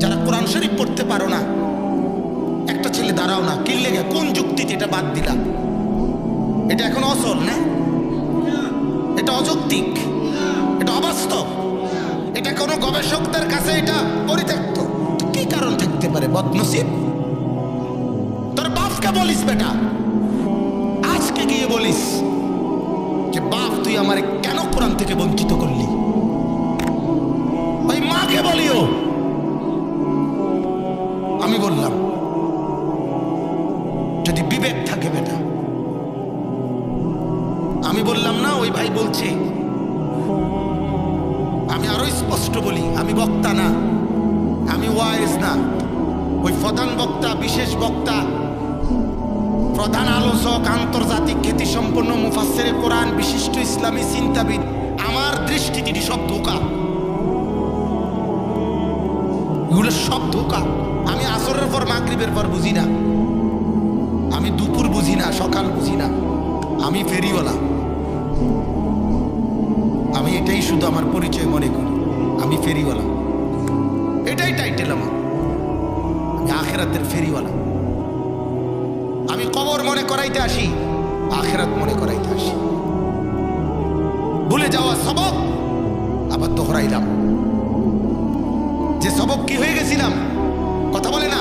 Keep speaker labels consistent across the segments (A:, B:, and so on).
A: যারা কোরআন শরীফ পড়তে পারো না, একটা ছেলে দাঁড়াও না, কি লেগে? কোন যুক্তিতে এটা বাদ দিলাম এটা এখন অসল, না? এটা অযৌক্তিক, এটা অবাস্তব, এটা কোনো গবেষকদের কাছে এটা পরিত্যক্ত। কি কারণ থাকতে পারে বদনসিব? তোর বাপকে বলিস বেটা। আজকে গিয়ে বলিস যে, বাপ, তুই আমার যদি বিবেক থাকে, বেটা। আমি বললাম, না, ওই ভাই বলছে। আমি আরও স্পষ্ট বলি, আমি বক্তা না, আমি ওয়াইজ না। ওই প্রধান বক্তা, বিশেষ বক্তা, প্রধান আলোচক, আন্তর্জাতিক খ্যাতিসম্পন্ন মুফাসসিরে কোরআন, বিশিষ্ট ইসলামী চিন্তাবিদ, আমার দৃষ্টি এটি সব ধোকা। এগুলো সব ধোকা। আমি আসরের পর মাগরিবের পর বুঝি না। আমি দুপুর বুঝি না, সকাল বুঝি না। আমি ফেরিওয়ালা। আমি এটাই শুধু আমার পরিচয় মনে করি। আমি ফেরিওয়ালা। এটাই টাইটেল আমার। আমি আখেরাতের ফেরিওয়ালা। আমি কবর মনে করাইতে আসি, আখেরাত মনে করাইতে আসি। ভুলে যাওয়া সবক, আবার দোহরাইলাম। যে সবক কি হয়ে গেছিলাম, কথা বলে না,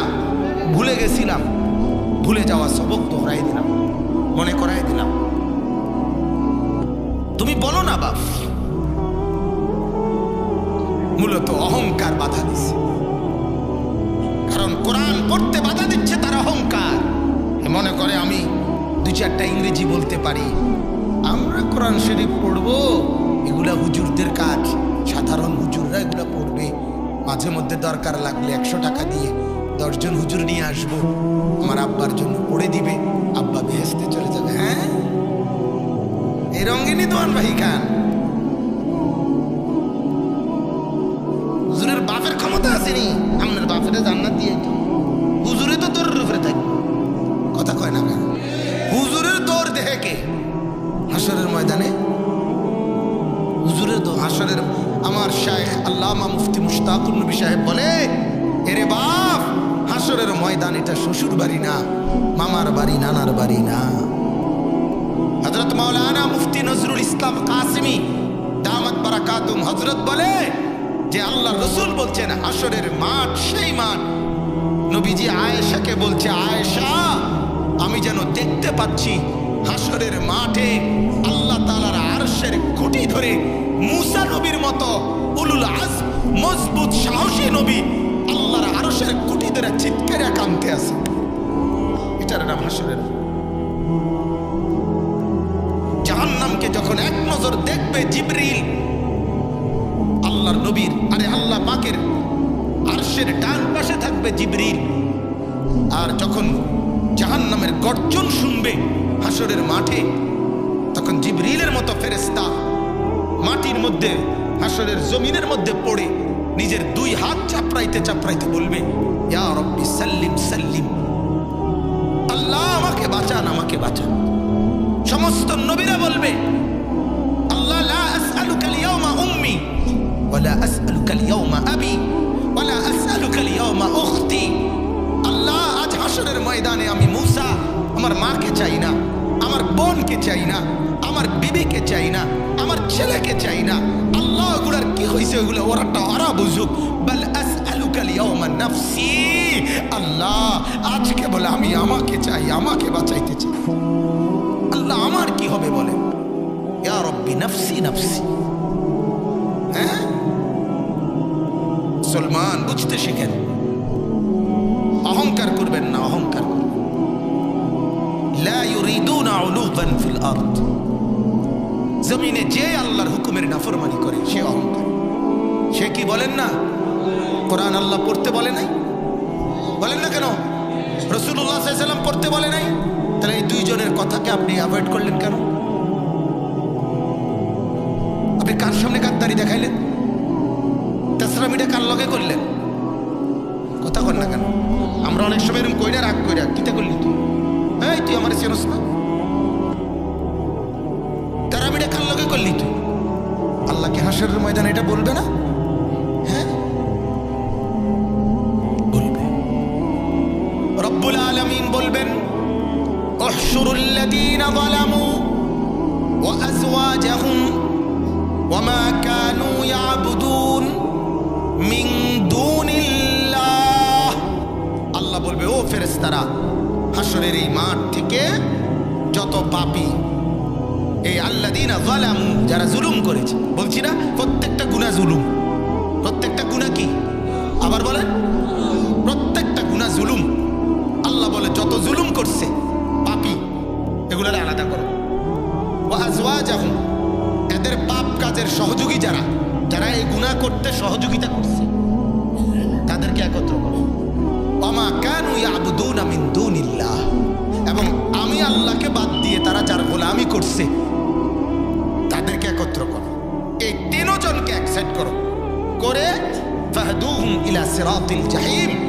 A: ভুলে গেছিলাম। ভুলে যাওয়া সবক দোহরাই দিলাম, মনে করাই দিলাম। তুমি বলো না, বাপ। মূলত অহংকার বাধা দিছে। কারণ কোরআন পড়তে বাধা দিচ্ছে তার অহংকার। মনে করে আমি দু চারটা ইংরেজি বলতে পারি। আমরা কোরআন শরীফ পড়ব, এগুলা হুজুরদের কাজ। সাধারণ হুজুররা এগুলা পড়বে। মাঝে মধ্যে দরকার লাগলে একশো টাকা দিয়ে দশজন হুজুর নিয়ে আসব। আমার আব্বার জন্য পড়ে দিবে, আব্বা বেহেস্তে চলে যাবে হ্যাঁ? এই রঙ্গিনী দোয়ান ভাই খান। হুজুরের বাপের ক্ষমতা আসেনি। আপনার জান্নাত দিয়ে হুজুরে তো তোর থাকবে। কথা কয় না কেন? হুজুরের দেখে কে? হাসরের ময়দানে? হুজুরের হাসরের আমার শায়েখ আল্লামা মুফতি মুশতাকুর নবী সাহেব বলে, এরে বাপ হাসরের ময়দান, এটা শ্বশুর বাড়ি না, মামার বাড়ি, নানার বাড়ি না। হজরত মাওলানা মুফতি নজরুল ইসলাম কাসিমি দামাত বারাকাতুম হজরত বলে যে আল্লাহ রসুল বলছেন, হাসরের মাঠ সেই মাঠ। নবীজি আয়েশাকে বলছে, আয়েশা, আমি যেন দেখতে পাচ্ছি হাসরের মাঠে আল্লাহ তালার আরশের খুঁটি ধরে মুসা নবীর মতো উলুল আজ মজবুত সাহসী নবী আল্লাহর আরশের কামতে আছে? এটার নাম হাসরের। জাহান্নামকে যখন এক নজর দেখবে জিবরিল, আল্লাহর নবীর, আরে আল্লাহ পাকের আরশের ডান পাশে থাকবে জিবরিল। আর যখন জাহান্নামের গর্জন শুনবে হাসরের মাঠে, তখন জিবরিলের মতো ফেরেস্তা মাটির মধ্যে, হাসরের জমিনের মধ্যে পড়ে নিজের দুই হাত চাপড়াইতে চাপড়াইতে বলবে রব্বি, সাল্লিম সাল্লিম। আল্লাহ আমাকে বাঁচান আমাকে বাঁচান। সমস্ত নবীরা বলবে, আল্লাহ, লা আসআলুকা উম্মি ওয়ালা আসআলুকা আল-ইয়াওমা আল্লাহ, আজ ময়দানে আমি মূসা, আমার মাকে চাই না, আমার বোনকে চাই না, আমার চাই না ওগুলো ওরাটা ওরা বুঝুক। বল আল্লাহ, আজকে বলে আমি আমাকে চাই, আমাকে বাঁচাইতে চাই। আল্লাহ, আমার কি হবে বলে? রব্বি নফসি হ্যাঁ? সলমান, বুঝতে শিখেন। অহংকার করবেন না, অহংকার জমিনে যে আল্লাহর হুকুমের নাফরমানি করে, সে অহংকার। সে কি বলেন না? কোরআন আল্লাহ পড়তে বলে নাই? বলেন না কেন? রসুল্লাহ সাল্লাম পড়তে বলে নাই? তাহলে এই দুইজনের কথাকে আপনি অ্যাভয়েড করলেন কেন? আপনি কার সামনে গাদ্দারি দেখাইলেন? তেসরামিটা কার লগে করলেন? কথা কর না কেন? আমরা অনেক সময় এরকম কইরা রাগ কইরা, কিতা করলি তুই? এই, তুই আমার চেনস না? তেরামিটা কার লগে করলি তুই? আল্লাহকে হাসরের ময়দানে এটা বলবে না? الذين ظلموا وأزواجهم وما كانوا يعبدون من دون الله আল্লাহ বলবে ও ফেরেস্তারা হাসরের এই মাঠ থেকে যত পাপী এই আল্লাদিনা জালামু যারা জুলুম করেছে বলছি না প্রত্যেকটা গুণা জুলুম প্রত্যেকটা গুণা কি আবার বলেন কাজের সহযোগী যারা যারা এই গুণা করতে সহযোগিতা করছে, তাদেরকে একত্র এবং আমি আল্লাহকে বাদ দিয়ে তারা যার গোলামি করছে, তাদেরকে একত্র করো। এই তিনজনকে অ্যাকসেপ্ট করো। করে ইলা জাহিম।